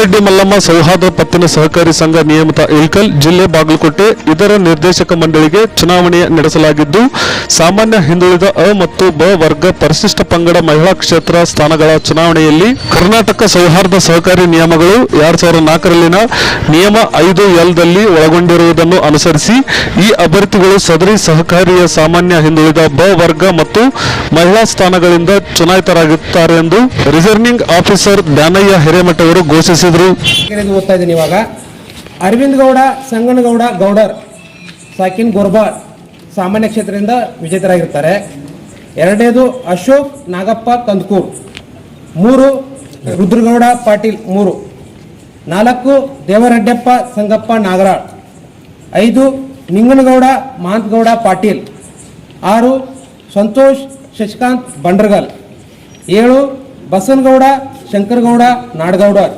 ರೆಡ್ಡಿ ಮಲ್ಲಮ್ಮ ಸೌಹಾರ್ದ ಪತ್ತಿನ ಸಹಕಾರಿ ಸಂಘ ನಿಯಮಿತ ಇಳ್ಕಲ್, ಜಿಲ್ಲೆ ಬಾಗಲಕೋಟೆ, ಇದರ ನಿರ್ದೇಶಕ ಮಂಡಳಿಗೆ ಚುನಾವಣೆ ನಡೆಸಲಾಗಿದ್ದು, ಸಾಮಾನ್ಯ ಹಿಂದುಳಿದ ಅ ಮತ್ತು ಬ ವರ್ಗ ಪರಿಶಿಷ್ಟ ಪಂಗಡ ಮಹಿಳಾ ಕ್ಷೇತ್ರ ಸ್ಥಾನಗಳ ಚುನಾವಣೆಯಲ್ಲಿ ಕರ್ನಾಟಕ ಸೌಹಾರ್ದ ಸಹಕಾರಿ ನಿಯಮಗಳು ಎರಡ್ ಸಾವಿರದ ನಾಲ್ಕರಲ್ಲಿನ ನಿಯಮ ಐದು ಎಲ್ದಲ್ಲಿ ಒಳಗೊಂಡಿರುವುದನ್ನು ಅನುಸರಿಸಿ, ಈ ಅಭ್ಯರ್ಥಿಗಳು ಸದರಿ ಸಹಕಾರಿಯ ಸಾಮಾನ್ಯ ಹಿಂದುಳಿದ ಬ ವರ್ಗ ಮತ್ತು ಮಹಿಳಾ ಸ್ಥಾನಗಳಿಂದ ಚುನಾಯಿತರಾಗುತ್ತಾರೆ ಎಂದು ರಿಸರ್ನಿಂಗ್ ಆಫೀಸರ್ ದಾನಯ್ಯ ಹಿರೇಮಠ ಅವರು ಘೋಷಿಸಿದರು ಇದು ಓದ್ತಾ ಇದ್ದೀನಿ ಇವಾಗ? ಅರವಿಂದ್ ಗೌಡ, ಸಂಗನಗೌಡ, ಗೌಡರ್, ಸಾಕಿನ್ ಗೋರ್ಬಾ ಸಾಮಾನ್ಯ ಕ್ಷೇತ್ರದಿಂದ ವಿಜೇತರಾಗಿರ್ತಾರೆ. ಎರಡನೇದು ಅಶೋಕ್, ನಾಗಪ್ಪ, ಕಂದ್ಕೂರ್. ಮೂರು ರುದ್ರಗೌಡ, ಪಾಟೀಲ್, ಮೂರು. ನಾಲ್ಕು ದೇವರಡ್ಡಪ್ಪ, ಸಂಗಪ್ಪ, ನಾಗರಾಳ್. ಐದು ನಿಂಗನಗೌಡ ಮಹಾಂತಗೌಡ ಪಾಟೀಲ್. ಆರು ಸಂತೋಷ್, ಶಶಿಕಾಂತ್, ಬಂಡ್ರಗಲ್. ಏಳು ಬಸನಗೌಡ, ಶಂಕರಗೌಡ, ನಾಡಗೌಡರ್.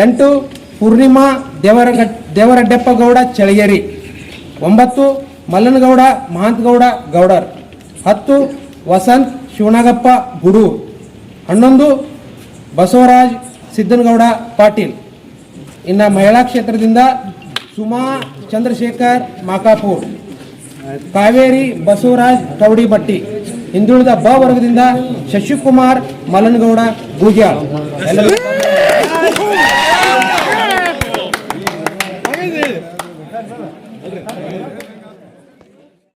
ಎಂಟು, ಪೂರ್ಣಿಮಾ ದೇವರ ದೇವರಡ್ಡೆಪ್ಪಗೌಡ ಚಳಗೇರಿ ಒಂಬತ್ತು, ಮಲ್ಲನಗೌಡ, ಮಹಾಂತಗೌಡ, ಗೌಡರ್. ಹತ್ತು, ವಸಂತ್ ಶಿವನಾಗಪ್ಪ ಗುಡು ಹನ್ನೊಂದು, ಬಸವರಾಜ್, ಸಿದ್ದನಗೌಡ, ಪಾಟೀಲ್. ಇನ್ನು ಮಹಿಳಾ ಕ್ಷೇತ್ರದಿಂದ ಸುಮಾ, ಚಂದ್ರಶೇಖರ್, ಮಾಕಾಪೂರ್. ಕಾವೇರಿ, ಬಸವರಾಜ್ ಕವಡಿಬಟ್ಟಿ ಹಿಂದುಳಿದ ಬ ವರ್ಗದಿಂದ ಶಶಿಕುಮಾರ್, ಮಲ್ಲನಗೌಡ ಎಲ್ಲರಿಗೂ Gracias.